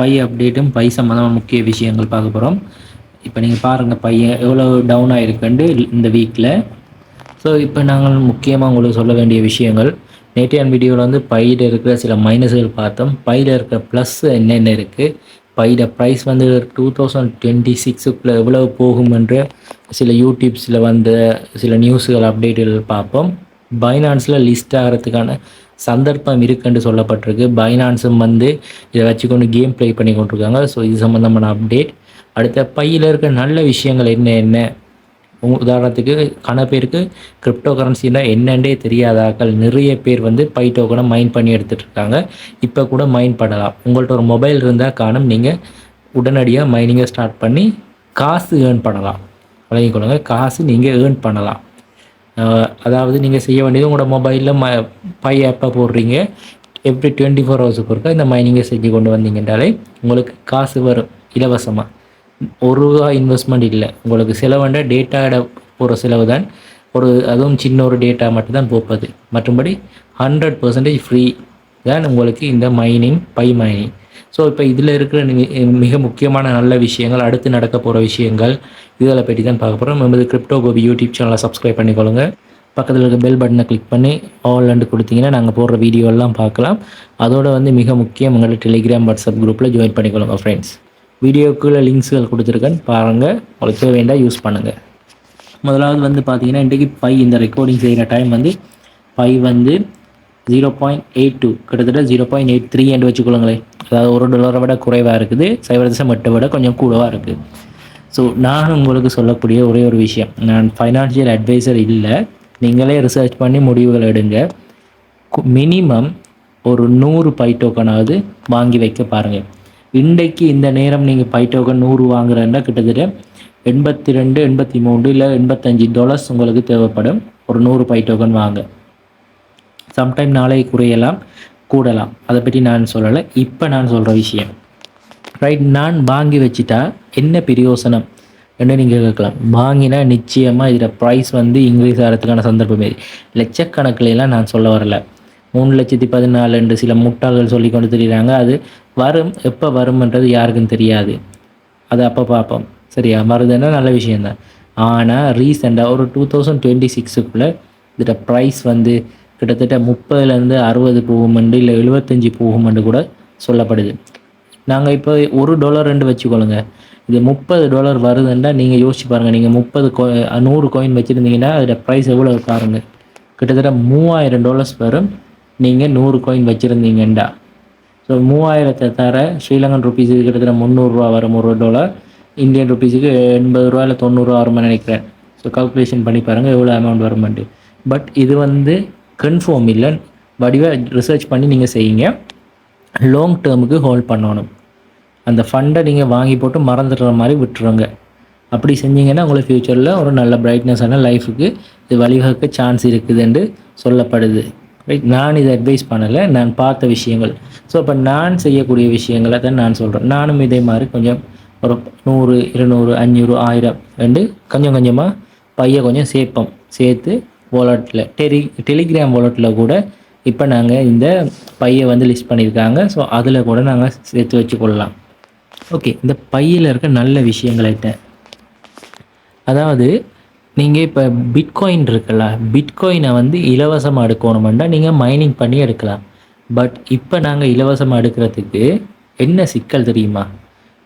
By அப்டேட்டும் by சம்மந்தமான முக்கிய விஷயங்கள் பார்க்க போகிறோம் இப்போ நீங்கள் பாருங்கள் பையன் எவ்வளோ டவுன் ஆகிருக்குண்டு இந்த வீக்கில் ஸோ இப்போ நாங்கள் முக்கியமாக உங்களுக்கு சொல்ல வேண்டிய விஷயங்கள். நேற்றையான் வீடியோவில் வந்து பையில் இருக்கிற சில மைனஸ்கள் பார்த்தோம். பையில் இருக்கிற ப்ளஸ் என்னென்ன இருக்குது பையில் ப்ரைஸ் வந்து டூ தௌசண்ட் டுவெண்ட்டி சிக்ஸுக்குள்ளே எவ்வளோ போகும் என்று சில யூடியூப்ஸில் வந்த சில நியூஸுகள் அப்டேட்டுகள் பார்ப்போம். பைனான்ஸில் லிஸ்ட் ஆகிறதுக்கான சந்தர்ப்பம் இருக்குன்னு சொல்லப்பட்டிருக்கு. பைனான்ஸும் வந்து இதை வச்சுக்கொண்டு கேம் ப்ளே பண்ணி கொண்டிருக்காங்க. ஸோ இது சம்மந்தமான அப்டேட் அடுத்த பையில் இருக்க நல்ல விஷயங்கள் என்ன என்ன? உதாரணத்துக்கு கன பேருக்கு கிரிப்டோ கரன்சினா என்னென்றே தெரியாதாக்கள். நிறைய பேர் வந்து பை டோக்கனை மைண்ட் பண்ணி எடுத்துகிட்டு இருக்காங்க இப்போ கூட மைண்ட் பண்ணலாம். உங்கள்கிட்ட ஒரு மொபைல் இருந்தால் காணும். நீங்கள் உடனடியாக மைனிங்கை ஸ்டார்ட் பண்ணி காசு ஏர்ன் பண்ணலாம். வழங்கிக்கொள்ளுங்க. காசு நீங்கள் ஏர்ன் பண்ணலாம். அதாவது நீங்கள் செய்ய வேண்டியது உங்களோட மொபைலில் ம பை ஆப்பை போடுறீங்க. எவ்ரி டுவெண்ட்டி ஃபோர் ஹவர்ஸுக்கு ஒருக்கா இந்த மைனிங்கை செஞ்சு கொண்டு வந்தீங்கன்றாலே உங்களுக்கு காசு வரும் இலவசமாக ஒரு ரூபா இன்வெஸ்ட்மெண்ட் இல்லை. உங்களுக்கு செலவண்ட டேட்டாட போகிற செலவு தான். ஒரு அதுவும் சின்ன ஒரு டேட்டா மட்டும்தான் போப்பது. மற்றபடி ஹண்ட்ரட் பர்சன்டேஜ் ஃப்ரீ தான் உங்களுக்கு இந்த மைனிங் பை மைனிங் ஸோ இப்போ இதில் இருக்கிற மிக முக்கியமான நல்ல விஷயங்கள் அடுத்து நடக்க போகிற விஷயங்கள் இதில் பற்றி தான் பார்க்க போகிறோம் நமது கிரிப்டோ கோபி யூடியூப் சேனலை சப்ஸ்கிரைப் பண்ணிக்கொள்ளுங்க. பக்கத்தில் இருக்க பெல் பட்டனை கிளிக் பண்ணி ஆல் அண்டு கொடுத்தீங்கன்னா நாங்கள் போடுற வீடியோலாம் பார்க்கலாம். அதோட வந்து மிக முக்கியம் உங்களோட டெலிகிராம் வாட்ஸ்அப் குரூப்பில் ஜாயின் பண்ணிக்கொள்ளுங்க ஃப்ரெண்ட்ஸ் வீடியோக்குள்ளே லிங்க்ஸுகள் கொடுத்துருக்கேன் பாருங்கள் உங்களுக்கு வேண்டாம் யூஸ் பண்ணுங்கள் முதலாவது வந்து பார்த்தீங்கன்னா இன்றைக்கி பை இந்த ரெக்கார்டிங் செய்கிற டைம் வந்து பை வந்து ஜீரோ பாயிண்ட் எயிட் டூ கிட்டத்தட்ட ஜீரோ பாயிண்ட் எயிட் த்ரீ என்று வச்சுக்கொள்ளுங்களேன். அதாவது ஒரு டாலரை விட குறைவாக இருக்குது. சைபர் தசம் எட்டை விட கொஞ்சம் கூடவாக இருக்குது ஸோ நான் உங்களுக்கு சொல்லக்கூடிய ஒரே ஒரு விஷயம். நான் ஃபைனான்ஷியல் அட்வைசர் இல்லை. நீங்களே ரிசர்ச் பண்ணி முடிவுகள் எடுங்க. மினிமம் ஒரு நூறு பை டோக்கனாவது வாங்கி வைக்க பாருங்கள் இன்றைக்கு இந்த நேரம் நீங்கள் பை டோக்கன் நூறு வாங்குறேன்னா கிட்டத்தட்ட எண்பத்தி ரெண்டு எண்பத்தி மூணு இல்லை எண்பத்தஞ்சு டாலர்ஸ் உங்களுக்கு தேவைப்படும். ஒரு நூறு பை டோக்கன் வாங்க. சம்டைம் நாளை குறையலாம். கூடலாம். அதை பற்றி நான் சொல்லலை. இப்போ நான் சொல்கிற விஷயம். ரைட் நான் வாங்கி வச்சுட்டா என்ன பிரயோசனம்? என்று நீங்கள் கேட்கலாம். வாங்கினா நிச்சயமாக இதில் ப்ரைஸ் வந்து இங்கிலீஷ் ஆகிறதுக்கான சந்தர்ப்பமே. லட்சக்கணக்கிலலாம் நான் சொல்ல வரல. மூணு லட்சத்தி பதினாலு என்று சில முட்டாள்கள் சொல்லி கொண்டு தெரியுறாங்க அது வரும். எப்போ வரும்ன்றது யாருக்கும் தெரியாது. அது அப்போ பார்ப்போம். சரியா? வருதுன்னா நல்ல விஷயந்தான் ஆனால் ரீசெண்டாக ஒரு டூ தௌசண்ட் டுவெண்ட்டி சிக்ஸுக்குள்ளே இதோட ப்ரைஸ் வந்து கிட்டத்தட்ட முப்பதுலேருந்து அறுபது போகுமெண்டு இல்லை எழுபத்தஞ்சி போகுமெண்டு கூட சொல்லப்படுது. நாங்கள் இப்போ ஒரு டாலர் ரெண்டு வச்சுக்கொள்ளுங்க இது முப்பது டாலர் வருதுன்னா நீங்கள் யோசிச்சு பாருங்கள் நீங்கள் முப்பது கோ நூறு கோயின் வச்சுருந்தீங்கன்னா அதோட ப்ரைஸ் எவ்வளோ பாருங்கள் கிட்டத்தட்ட மூவாயிரம் டாலர்ஸ் வரும். நீங்கள் நூறு கோயின் வச்சுருந்தீங்கண்டா. ஸோ மூவாயிரத்தை தர ஸ்ரீலங்கன் ருபீஸுக்கு கிட்டத்தட்ட முந்நூறுரூவா வரும் ஒரு டாலர் இந்தியன் ருபீஸுக்கு எண்பது ரூபா இல்லை தொண்ணூறுரூவா வரும்னு நினைக்கிறேன். ஸோ கால்குலேஷன் பண்ணி பாருங்கள் எவ்வளோ அமௌண்ட் வருமான்ட்டு பட் இது வந்து கன்ஃபார்ம் இல்லை. வடிவாக ரிசர்ச் பண்ணி நீங்கள் செய்யுங்க. லாங் டேர்முக்கு ஹோல்ட் பண்ணணும். அந்த ஃபண்டை நீங்கள் வாங்கி போட்டு மறந்துடுற மாதிரி விட்டுருங்க. அப்படி செஞ்சீங்கன்னா உங்களை ஃப்யூச்சரில் ஒரு நல்ல பிரைட்னஸான லைஃபுக்கு இது வழிவகுக்க சான்ஸ் இருக்குதுன்னு சொல்லப்படுது. ரைட் நான் இதை அட்வைஸ் பண்ணலை. நான் பார்த்த விஷயங்கள். ஸோ அப்போ நான் செய்யக்கூடிய விஷயங்களை தான் நான் சொல்கிறேன் நானும் இதே மாதிரி கொஞ்சம் ஒரு நூறு இருநூறு அஞ்சூறு ஆயிரம் ரெண்டு கொஞ்சம் கொஞ்சமாக பையன் கொஞ்சம் சேர்ப்போம். சேர்த்து வாலெட்டில் டெலி டெலிகிராம் வாலெட்டில் கூட இப்போ நாங்கள் இந்த பையை வந்து லிஸ்ட் பண்ணியிருக்காங்க. ஸோ அதில் கூட நாங்கள் சேர்த்து வச்சுக்கொள்ளலாம். ஓகே இந்த பையில் இருக்க நல்ல விஷயங்கள்ட்ட அதாவது நீங்கள் இப்போ பிட்காயின் இருக்குல்ல பிட்காயினை வந்து இலவசமாக எடுக்கணுமெண்டா நீங்கள் மைனிங் பண்ணி எடுக்கலாம். பட் இப்போ நாங்கள் இலவசமாக எடுக்கிறதுக்கு என்ன சிக்கல் தெரியுமா?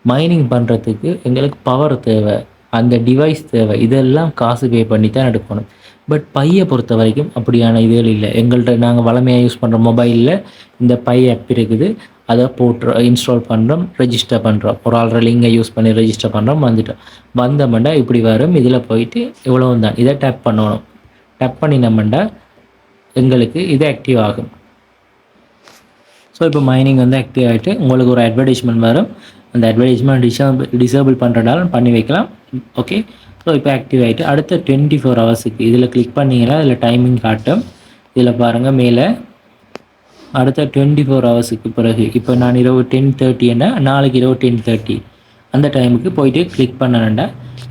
மைனிங் பண்ணுறதுக்கு எங்களுக்கு பவர் தேவை அந்த டிவைஸ் தேவை இதெல்லாம் காசு பே பண்ணி தான் எடுக்கணும். பட் பையை பொறுத்த வரைக்கும் அப்படியான இதுகள் இல்லை. எங்கள்கிட்ட நாங்கள் வளமையாக யூஸ் பண்ணுற மொபைலில் இந்த பை ஆப் இருக்குது. அதை போட்டு இன்ஸ்டால் பண்ணுறோம் ரெஜிஸ்டர் பண்ணுறோம் ஒரு ஆல்ரெடி லிங்கை யூஸ் பண்ணி ரெஜிஸ்டர் பண்ணுறோம் வந்துட்டோம். வந்தோம்னா இப்படி வரும் இதில் போயிட்டு இவ்வளவு தான். இதை டேப் பண்ணணும். டேப் பண்ணினோம்னா எங்களுக்கு இது ஆக்டிவ் ஆகும். ஸோ இப்போ மைனிங் வந்து ஆக்டிவ் ஆகிட்டு உங்களுக்கு ஒரு அட்வர்டைஸ்மெண்ட் வரும். அந்த அட்வர்டைஸ்மெண்ட் டிசேபிள் டிசேபிள் பண்ணுறதாலும் பண்ணி வைக்கலாம். ஓகே ஸோ இப்போ ஆக்டிவ் ஆகிட்டு அடுத்த டுவெண்ட்டி ஃபோர் ஹவர்ஸுக்கு இதில் கிளிக் பண்ணிங்கன்னா இதில் டைமிங் காட்டும். இதில் பாருங்கள் மேலே. அடுத்த டுவெண்ட்டி ஃபோர் ஹவர்ஸுக்கு பிறகு இப்போ நான் இரவு டென் தேர்ட்டின்னா நாளைக்கு இரவு டென் தேர்ட்டி அந்த டைமுக்கு போயிட்டு கிளிக் பண்ணணுண்டா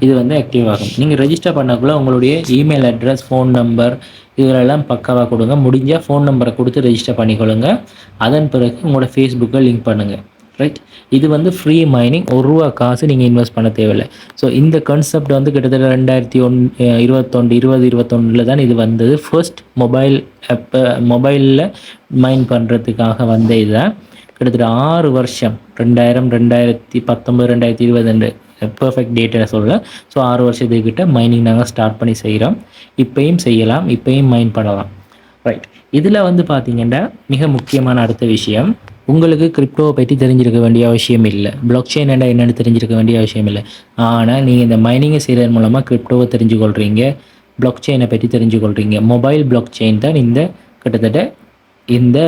இது வந்து ஆக்டிவ் ஆகும். நீங்கள் ரெஜிஸ்டர் பண்ணக்குள்ளே உங்களுடைய இமெயில் அட்ரஸ் ஃபோன் நம்பர் இதெல்லாம் பக்காவாக கொடுங்க. முடிஞ்சால் ஃபோன் நம்பரை கொடுத்து ரெஜிஸ்டர் பண்ணிக்கொள்ளுங்க. அதன் பிறகு உங்களோட ஃபேஸ்புக்கை லிங்க் பண்ணுங்கள் ரைட் இது வந்து ஃப்ரீ மைனிங் ஒரு ரூபா காசு நீங்கள் இன்வெஸ்ட் பண்ண தேவையில்லை. ஸோ இந்த கான்செப்ட் வந்து கிட்டத்தட்ட ரெண்டாயிரத்தி ஒன் இருபத்தொன்று இருபது இருபத்தொன்னில் தான் இது வந்தது. ஃபர்ஸ்ட் மொபைல் ஆப்பை மொபைலில் மைன் பண்ணுறதுக்காக வந்த இதை கிட்டத்தட்ட ஆறு வருஷம் ரெண்டாயிரம் ரெண்டாயிரத்தி பத்தொம்பது ரெண்டாயிரத்தி இருபது பர்ஃபெக்ட் டேட்டை சொல்ல ஸோ ஆறு வருஷத்துக்கிட்ட மைனிங் நாங்கள் ஸ்டார்ட் பண்ணி செய்கிறோம் இப்போயும் செய்யலாம் இப்போயும் மைன் பண்ணலாம். ரைட் இதில் வந்து பார்த்தீங்கன்னா மிக முக்கியமான அடுத்த விஷயம். உங்களுக்கு கிரிப்டோவை பற்றி தெரிஞ்சிருக்க வேண்டிய அவசியம் இல்லை. பிளாக் செயின் என்னென்னு தெரிஞ்சிருக்க வேண்டிய அவசியம் இல்லை. ஆனால் நீங்கள் இந்த மைனிங்கை செய்கிறதன் மூலமாக கிரிப்டோவை தெரிஞ்சுக்கொள்கிறீங்க பிளாக் செயினை பற்றி தெரிஞ்சு கொள்கிறீங்க மொபைல் பிளாக் செயின் தான் இந்த கிட்டத்தட்ட இந்த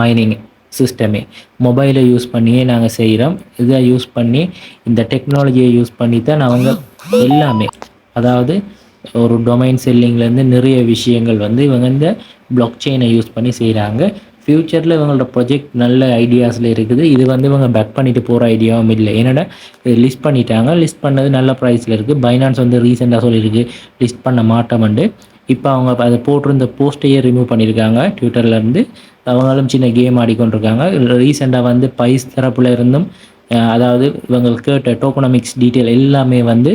மைனிங் சிஸ்டமே மொபைலை யூஸ் பண்ணியே நாங்கள் செய்கிறோம் இதை யூஸ் பண்ணி இந்த டெக்னாலஜியை யூஸ் பண்ணி தான் அவங்க எல்லாமே. அதாவது ஒரு டொமைன் செல்லிங்லேருந்து நிறைய விஷயங்கள் வந்து இவங்க இந்த பிளாக் செயினை யூஸ் பண்ணி செய்கிறாங்க ஃப்யூச்சரில் இவங்களோட ப்ரொஜெக்ட் நல்ல ஐடியாஸில் இருக்குது. இது வந்து இவங்க பேக் பண்ணிட்டு போகிற ஐடியாவும் இல்லை. என்னடா லிஸ்ட் பண்ணிட்டாங்க. லிஸ்ட் பண்ணது நல்ல ப்ரைஸில் இருக்குது பைனான்ஸ் வந்து ரீசெண்டாக சொல்லியிருக்கு. லிஸ்ட் பண்ண மாட்டோம்ண்டு இப்போ அவங்க அதை போட்டிருந்த போஸ்ட்டையே ரிமூவ் பண்ணியிருக்காங்க. ட்விட்டர்லேருந்து அவங்களும் சின்ன கேம் ஆடிக்கொண்டிருக்காங்க. ரீசெண்டாக வந்து பைஸ் தரப்புல இருந்தும் அதாவது இவங்க கேட்ட டோக்கனாமிக்ஸ் டீட்டெயில் எல்லாமே வந்து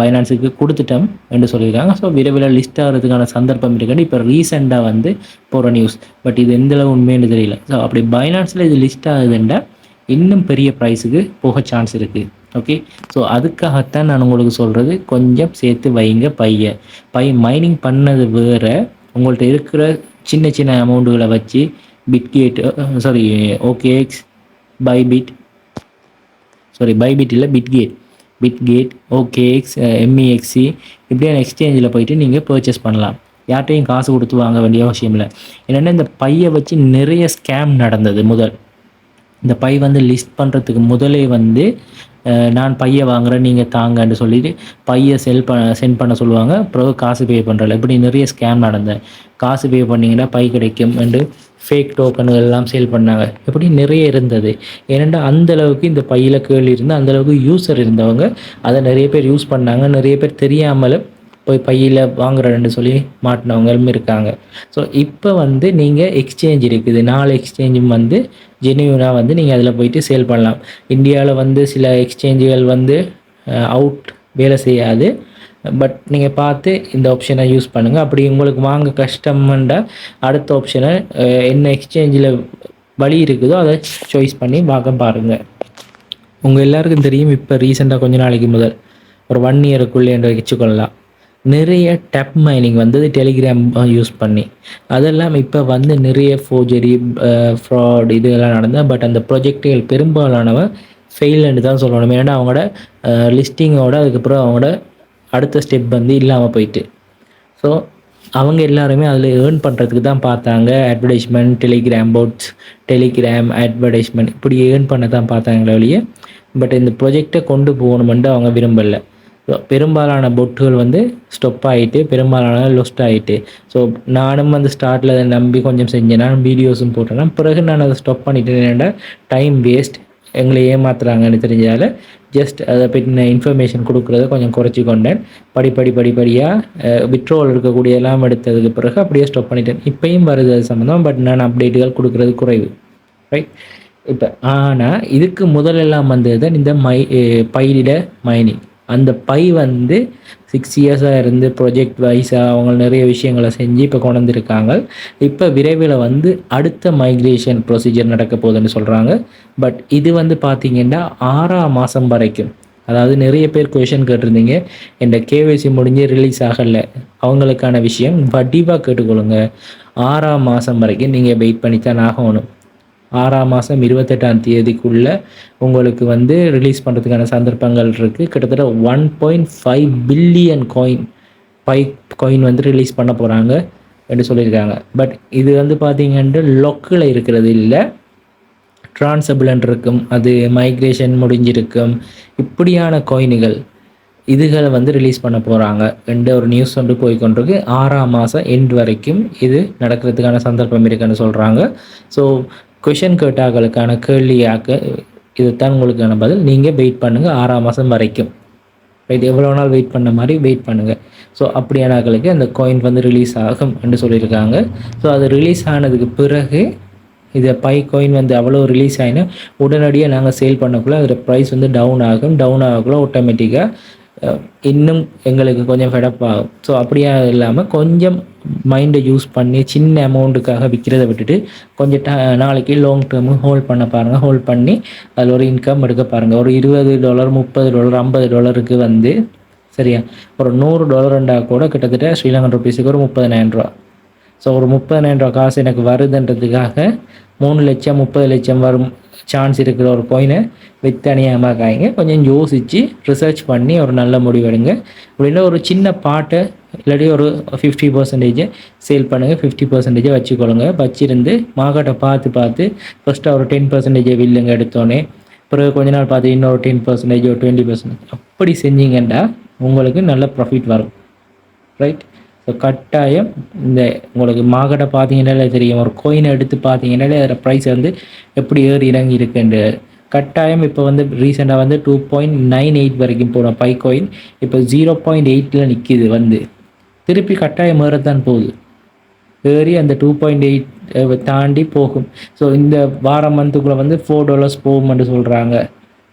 பைனான்ஸுக்கு கொடுத்துட்டோம் என்று சொல்லியிருக்காங்க. ஸோ விரைவில் லிஸ்ட் ஆகிறதுக்கான சந்தர்ப்பம் இருக்குன்னு இப்போ ரீசெண்டாக வந்து போகிற நியூஸ் பட் இது எந்தளவு உண்மைன்னு தெரியல. ஸோ அப்படி பைனான்ஸில் இது லிஸ்ட் ஆகுதுன்னா இன்னும் பெரிய ப்ரைஸுக்கு போக சான்ஸ் இருக்குது ஓகே ஸோ அதுக்காகத்தான் நான் உங்களுக்கு சொல்கிறது கொஞ்சம் சேர்த்து வைங்க பைய. பை மைனிங் பண்ணது வேறு உங்கள்கிட்ட இருக்கிற சின்ன சின்ன அமௌண்ட்டுகளை வச்சு Bitget sorry OKX Bybit sorry Bybit இல்லை பிட்கேட் பிட்கேட் ஓகேஎக்ஸ் எம்இஎக்ஸி இப்படியான எக்ஸ்சேஞ்சில் போயிட்டு நீங்கள் பர்ச்சேஸ் பண்ணலாம். யார்கிட்டையும் காசு கொடுத்து வாங்க வேண்டிய அவசியம் இல்லை. என்னென்னா இந்த பையை வச்சு நிறைய ஸ்கேம் நடந்தது முதல். இந்த பை வந்து லிஸ்ட் பண்ணுறதுக்கு முதலே வந்து நான் பையை வாங்குகிறேன் நீங்கள் தாங்கன்னு சொல்லிட்டு பையை செல் ப சென்ட் பண்ண சொல்லுவாங்க. பிறகு காசு பே பண்ணுறல இப்படி நிறைய ஸ்கேம் நடந்தேன். காசு பே பண்ணிங்கன்னா பை கிடைக்கும் என்று ஃபேக் டோக்கன்கள் எல்லாம் சேல் பண்ணாங்க. இப்படி நிறைய இருந்தது. ஏனெண்டா அந்தளவுக்கு இந்த பையில் கேள்வி இருந்து அந்தளவுக்கு யூஸர் இருந்தவங்க அதை நிறைய பேர் யூஸ் பண்ணாங்க. நிறைய பேர் தெரியாமல் போய் பையில் வாங்குறேன்னு சொல்லி மாட்டினவங்களும் இருக்காங்க. ஸோ இப்போ வந்து நீங்கள் எக்ஸ்சேஞ்ச் இருக்குது. நாலு எக்ஸ்சேஞ்சும் வந்து ஜெனியூனாக வந்து நீங்கள் அதில் போயிட்டு சேல் பண்ணலாம். இந்தியாவில் வந்து சில எக்ஸ்சேஞ்சுகள் வந்து அவுட் வேலை செய்யாது. பட் நீங்கள் பார்த்து இந்த ஆப்ஷனை யூஸ் பண்ணுங்கள் அப்படி உங்களுக்கு வாங்க கஷ்டம்ன்றா அடுத்த ஆப்ஷனை என்ன எக்ஸ்சேஞ்சில் வழி இருக்குதோ அதை சாய்ஸ் பண்ணி வாங்க பாருங்கள் உங்கள் எல்லாருக்கும் தெரியும் இப்போ ரீசெண்டாக கொஞ்ச நாளைக்கு முதல். ஒரு ஒன் இயருக்குள்ளே என்று வச்சுக்கொள்ளலாம். நிறைய டப் மைனிங் வந்தது டெலிகிராம் யூஸ் பண்ணி. அதெல்லாம் இப்போ வந்து நிறைய ஃபோஜரி ஃப்ராட் இதெல்லாம் நடந்தேன் பட் அந்த ப்ரொஜெக்டுகள் பெரும்பாலானவன் ஃபெயில்னு தான் சொல்லணும். ஏன்னா அவங்களோட லிஸ்டிங்கோட அதுக்கப்புறம் அவங்களோட அடுத்த ஸ்டெப் வந்து இல்லாமல் போயிட்டு. ஸோ அவங்க எல்லாருமே அதில் ஏர்ன் பண்ணுறதுக்கு தான் பார்த்தாங்க. Advertisement Telegram bots Telegram advertisement இப்படி ஏர்ன் பண்ண தான் பார்த்தாங்களே ஒழிய பட் இந்த ப்ரொஜெக்டை கொண்டு போகணுமென்ட்டு அவங்க விரும்பலை. பெரும்பாலான பொட்டுகள் வந்து ஸ்டொப் ஆகிட்டு பெரும்பாலான லொஸ்ட் ஆகிட்டு ஸோ நானும் வந்து ஸ்டார்ட்டில் அதை நம்பி கொஞ்சம் செஞ்சேன். நான் வீடியோஸும் போட்டேன்னா பிறகு நான் அதை ஸ்டாப் பண்ணிட்டேன். டைம் வேஸ்ட் எங்களை ஏமாத்துறாங்கன்னு தெரிஞ்சால ஜஸ்ட் அதை பற்றின இன்ஃபர்மேஷன் கொடுக்குறத கொஞ்சம் குறைச்சி கொண்டேன். படிப்படி படிப்படியாக விட்ரோல் இருக்கக்கூடிய எல்லாம் எடுத்ததுக்கு பிறகு அப்படியே ஸ்டாப் பண்ணிட்டேன். இப்பயும் வருது அது சம்மந்தம் பட் நான் அப்டேட்டுகள் கொடுக்குறது குறைவு. ரைட் இப்போ ஆனால் இதுக்கு முதலெல்லாம் வந்தது தான் இந்த மை பயிரிட மைனிங் அந்த பை வந்து சிக்ஸ் இயர்ஸாக இருந்து ப்ரொஜெக்ட் வைஸாக அவங்க நிறைய விஷயங்களை செஞ்சு இப்போ கொண்டு வந்திருக்காங்க. இப்போ விரைவில் வந்து அடுத்த மைக்ரேஷன் ப்ரொசீஜர் நடக்க போகுதுன்னு சொல்கிறாங்க பட் இது வந்து பார்த்திங்கன்னா ஆறாம் மாதம் வரைக்கும். அதாவது நிறைய பேர் கொஷின் கேட்டிருந்தீங்க. இந்த கேவைசி முடிஞ்சு ரிலீஸ் ஆகலை. அவங்களுக்கான விஷயம் வடிவாக கேட்டுக்கொள்ளுங்க. ஆறாம் மாதம் வரைக்கும் நீங்கள் வெயிட் பண்ணி தான் ஆகணும். ஆறாம் மாதம் இருபத்தெட்டாம் தேதிக்குள்ளே உங்களுக்கு வந்து ரிலீஸ் பண்ணுறதுக்கான சந்தர்ப்பங்கள் இருக்குது கிட்டத்தட்ட one point five billion coin by coin வந்து ரிலீஸ் பண்ண போகிறாங்க என்று சொல்லியிருக்காங்க. பட் இது வந்து பார்த்திங்கன்னா லொக்கில் இருக்கிறது இல்லை. டிரான்சபிளன் இருக்கும். அது மைக்ரேஷன் முடிஞ்சிருக்கும். இப்படியான காயின்கள் இதுகளை வந்து ரிலீஸ் பண்ண போகிறாங்க என்ற ஒரு நியூஸ் வந்து போய்கொண்டிருக்கு. ஆறாம் மாதம் எண்ட் வரைக்கும் இது நடக்கிறதுக்கான சந்தர்ப்பம் இருக்குன்னு சொல்கிறாங்க ஸோ கொஷின் கேட்டாக்களுக்கான கேள்வியாக்க இதுதான் உங்களுக்கான பதில். நீங்கள் வெயிட் பண்ணுங்கள் ஆறாம் மாதம் வரைக்கும். ரைட் எவ்வளோ நாள் வெயிட் பண்ண மாதிரி வெயிட் பண்ணுங்கள் ஸோ அப்படியானாக்களுக்கு அந்த காயின் வந்து ரிலீஸ் ஆகும் என்று சொல்லியிருக்காங்க. ஸோ அது ரிலீஸ் ஆனதுக்கு பிறகு இதை பை காயின் வந்து அவ்வளோ ரிலீஸ் ஆகினா உடனடியாக நாங்கள் சேல் பண்ணக்குள்ள அதோட ப்ரைஸ் வந்து டவுன் ஆகும். டவுன் ஆகக்குள்ள ஆட்டோமேட்டிக்காக இன்னும் எங்களுக்கு கொஞ்சம் ஃபெடப் ஆகும். ஸோ அப்படியா இல்லாமல் கொஞ்சம் மைண்டை யூஸ் பண்ணி சின்ன அமௌண்ட்டுக்காக விற்கிறத விட்டுட்டு கொஞ்சம் ட நாளைக்கு லாங் டேர்மு ஹோல்ட் பண்ண பாருங்கள் ஹோல்ட் பண்ணி அதில் ஒரு இன்கம் எடுக்க பாருங்கள் ஒரு இருபது டாலர் முப்பது டாலர் ஐம்பது டாலருக்கு வந்து சரியா? ஒரு நூறு டாலர் இருந்தால் கூட கிட்டத்தட்ட ஸ்ரீலங்கன் ருபீஸுக்கு ஒரு முப்பதினாயிரம் ரூபா. ஸோ ஒரு முப்பதினாயிரம் ரூபா காசு எனக்கு வருதுன்றதுக்காக மூணு லட்சம் முப்பது லட்சம் வரும் சான்ஸ் இருக்கிற ஒரு கோயினை வித்து அணியாமல் காய்ங்க கொஞ்சம் யோசித்து ரிசர்ச் பண்ணி ஒரு நல்ல முடிவு எடுங்க. அப்படின்னா ஒரு சின்ன பாட்டை இல்லாட்டி ஒரு ஃபிஃப்டி பர்சன்டேஜை சேல் பண்ணுங்கள் ஃபிஃப்டி பர்சன்டேஜை வச்சுக்கொள்ளுங்க. வச்சிருந்து மார்க்கெட்டை பார்த்து பார்த்து ஃபஸ்ட்டு ஒரு டென் பர்சன்டேஜை வில்லுங்க எடுத்தோன்னே பிறகு கொஞ்ச நாள் பார்த்து இன்னொரு டென் பர்சன்டேஜ் ஒரு டுவெண்ட்டி பர்சன்டேஜ் அப்படி செஞ்சீங்கன்னா உங்களுக்கு நல்ல ப்ராஃபிட் வரும். ரைட் ஸோ கட்டாயம் இந்த உங்களுக்கு மார்க்கெட்டை பார்த்தீங்கன்னாலே தெரியும். ஒரு கோயினை எடுத்து பார்த்தீங்கன்னாலே அதில் ப்ரைஸ் வந்து எப்படி ஏறி இறங்கி இருக்குன்ற கட்டாயம் இப்போ வந்து ரீசெண்டாக வந்து டூ பாயிண்ட் நைன் எயிட் வரைக்கும் போனோம் பை கோயின் இப்போ ஜீரோ பாயிண்ட் எயிட்டில் நிற்கிது வந்து. திருப்பி கட்டாயம் ஏறத்தான் போகுது. ஏறி அந்த டூ பாயிண்ட் எயிட் தாண்டி போகும். ஸோ இந்த வாரம் மந்த்துக்குள்ளே வந்து ஃபோர் டாலர்ஸ் போகும்னு சொல்கிறாங்க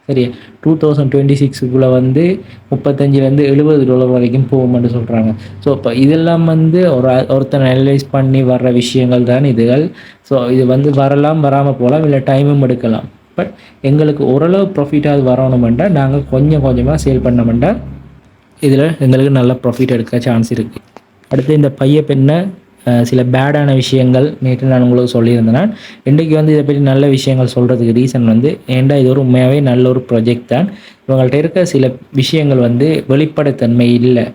சரி டூ தௌசண்ட் டுவெண்ட்டி சிக்ஸுக்குள்ளே வந்து முப்பத்தஞ்சிலேருந்து எழுபது டாலர் வரைக்கும் போகும்னு சொல்கிறாங்க ஸோ இப்போ இதெல்லாம் வந்து ஒரு ஒருத்தனை அனலைஸ் பண்ணி வர்ற விஷயங்கள் தான் இதுகள். ஸோ இது வந்து வரலாம் வராமல் போகலாம் இல்லை டைமும் எடுக்கலாம். பட் எங்களுக்கு ஓரளவு ப்ராஃபிட்டாக வரணுமெண்டா நாங்கள் கொஞ்சம் கொஞ்சமாக சேல் பண்ணமெண்டா இதில் எங்களுக்கு நல்ல ப்ராஃபிட் எடுக்க சான்ஸ் இருக்குது அடுத்து இந்த பைய பெண்ணை சில பேடான விஷயங்கள் நேற்று நான் உங்களுக்கு சொல்லியிருந்தேன் இன்றைக்கு வந்து இதை பற்றி நல்ல விஷயங்கள் சொல்கிறதுக்கு ரீசன் வந்து ஏண்டா இது ஒரு உண்மையாகவே நல்ல ஒரு ப்ரொஜெக்ட் தான். இவங்கள்ட்ட இருக்க சில விஷயங்கள் வந்து வெளிப்படைத்தன்மை இல்லை.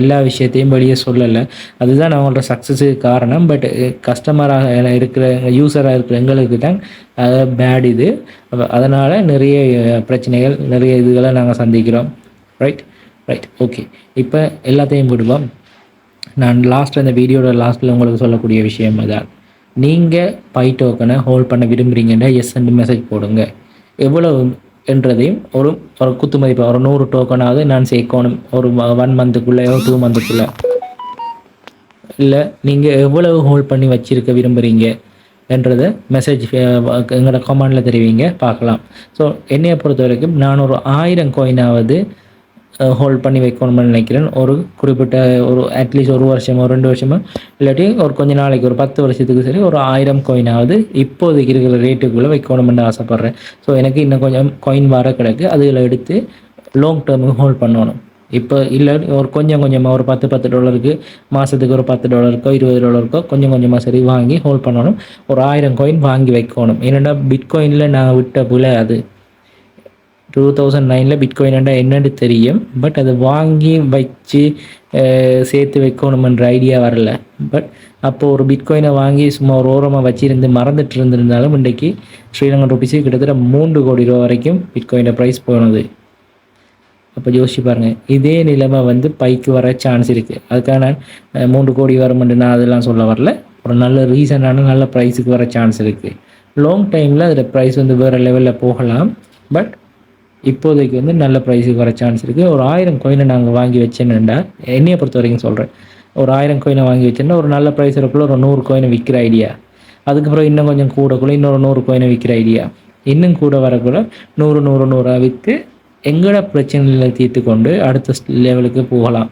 எல்லா விஷயத்தையும் வெளியே சொல்லலை. அதுதான் அவங்களோட சக்ஸஸுக்கு காரணம். பட் கஸ்டமராக இருக்கிற யூஸராக இருக்கிற எங்களுக்கு தான் பேட் இது. அதனால் நிறைய பிரச்சனைகள் நிறைய இதுகளை நாங்கள் சந்திக்கிறோம். ரைட் ரைட் ஓகே இப்போ எல்லாத்தையும் விடுவோம். நான் லாஸ்ட் அந்த வீடியோட லாஸ்ட்டில் உங்களுக்கு சொல்லக்கூடிய விஷயம் தான் நீங்கள் பை டோக்கனை ஹோல்ட் பண்ண விரும்புகிறீங்கன்னா எஸ் அண்ட் மெசேஜ் போடுங்க. எவ்வளவு என்றதையும் ஒரு ஒரு குத்து மதிப்பு ஒரு நூறு டோக்கனாவது நான் சேர்க்கணும். ஒரு ஒன் மந்த்துக்குள்ளே டூ மந்த்துக்குள்ளே இல்லை நீங்கள் எவ்வளவு ஹோல்ட் பண்ணி வச்சுருக்க விரும்புகிறீங்க என்றதை மெசேஜ் எங்களோட கமெண்டில் தெரிவிங்க பார்க்கலாம். ஸோ என்னையை பொறுத்த வரைக்கும் நான் ஒரு ஆயிரம் கோயினாவது ஹோல்ட் பண்ணி வைக்கணும்னு நினைக்கிறேன். ஒரு குறிப்பிட்ட ஒரு அட்லீஸ்ட் ஒரு வருஷமோ ரெண்டு வருஷமோ இல்லாட்டி ஒரு கொஞ்ச நாளைக்கு ஒரு பத்து வருஷத்துக்கு சரி ஒரு ஆயிரம் கோயினாவது இப்போதைக்கு இருக்கிற ரேட்டுக்குள்ளே வைக்கணும்னு ஆசைப்பட்றேன். ஸோ எனக்கு இன்னும் கொஞ்சம் கோயின் வர கிடக்கு. அதில் எடுத்து லாங் டேர்முக்கு ஹோல்ட் பண்ணணும். இப்போ இல்லை ஒரு கொஞ்சம் கொஞ்சமாக ஒரு பத்து பத்து டாலருக்கு மாதத்துக்கு ஒரு பத்து டாலருக்கோ இருபது டாலருக்கோ கொஞ்சம் கொஞ்சமாக சரி வாங்கி ஹோல்ட் பண்ணணும். ஒரு ஆயிரம் கோயின் வாங்கி வைக்கணும். ஏன்னா பிட்காயினில் நான் விட்ட புல அது. டூ தௌசண்ட் நைனில் பிட்காயின்டா என்னென்னு தெரியும். பட் அதை வாங்கி வச்சு சேர்த்து வைக்கணுமன்ற ஐடியா வரல. பட் அப்போது ஒரு பிட்காயினை வாங்கி சும்மா ஒரு ஓரமாக வச்சிருந்து மறந்துட்டு இருந்திருந்தாலும் இன்றைக்கு ஸ்ரீலங்கன் ருபீஸு கிட்டத்தட்ட மூன்று கோடி ரூபா வரைக்கும் பிட்காயினோட ப்ரைஸ் போனது. அப்போ யோசிச்சு பாருங்கள் இதே நிலைமை வந்து பைக்கு வர சான்ஸ் இருக்குது அதுக்காக நான் மூன்று கோடி வருமென்று நான் அதெல்லாம் சொல்ல வரல. ஒரு நல்ல ரீசனான நல்ல ப்ரைஸுக்கு வர சான்ஸ் இருக்குது லாங் டைமில் அதில் ப்ரைஸ் வந்து வேறு லெவலில் போகலாம். பட் இப்போதைக்கு வந்து நல்ல ப்ரைஸுக்கு வர சான்ஸ் இருக்குது ஒரு ஆயிரம் கோயினை நாங்கள் வாங்கி வச்சேன்னுடா. என்னையை பொறுத்த வரைக்கும் சொல்கிறேன் ஒரு ஆயிரம் கோயினை வாங்கி வச்சேன்னா ஒரு நல்ல ப்ரைஸ் இருக்குள்ள ஒரு நூறு கோயினை விற்கிற ஐடியா அதுக்கப்புறம் இன்னும் கொஞ்சம் கூடக்குள்ள இன்னொரு நூறு கோயினை விற்கிற ஐடியா இன்னும் கூட வரக்குள்ள நூறு நூறு நூறாக விற்று எங்களோட பிரச்சனைகளை தீர்த்து கொண்டு அடுத்த லெவலுக்கு போகலாம்.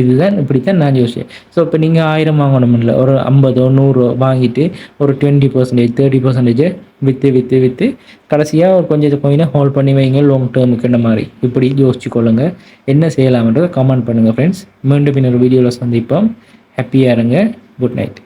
இதுதான் இப்படித்தான் நான் யோசிச்சேன் ஸோ இப்போ நீங்கள் ஆயிரம் வாங்கணும்ல ஒரு ஐம்பதோ நூறோ வாங்கிட்டு ஒரு டுவெண்ட்டி பர்சன்டேஜ் தேர்ட்டி பர்சன்டேஜ் விற்று விற்று விற்று கடைசியாக ஒரு கொஞ்சம் கொஞ்சம் ஹோல்ட் பண்ணி வைங்க லாங் டேர்முக்கு என்ன மாதிரி? இப்படி யோசிச்சு கொள்ளுங்கள் என்ன செய்யலாம்ன்றதை கமெண்ட் பண்ணுங்கள் ஃப்ரெண்ட்ஸ் மீண்டும் இன்னொரு வீடியோவில் சந்திப்போம். ஹாப்பியாக இருங்க. Good night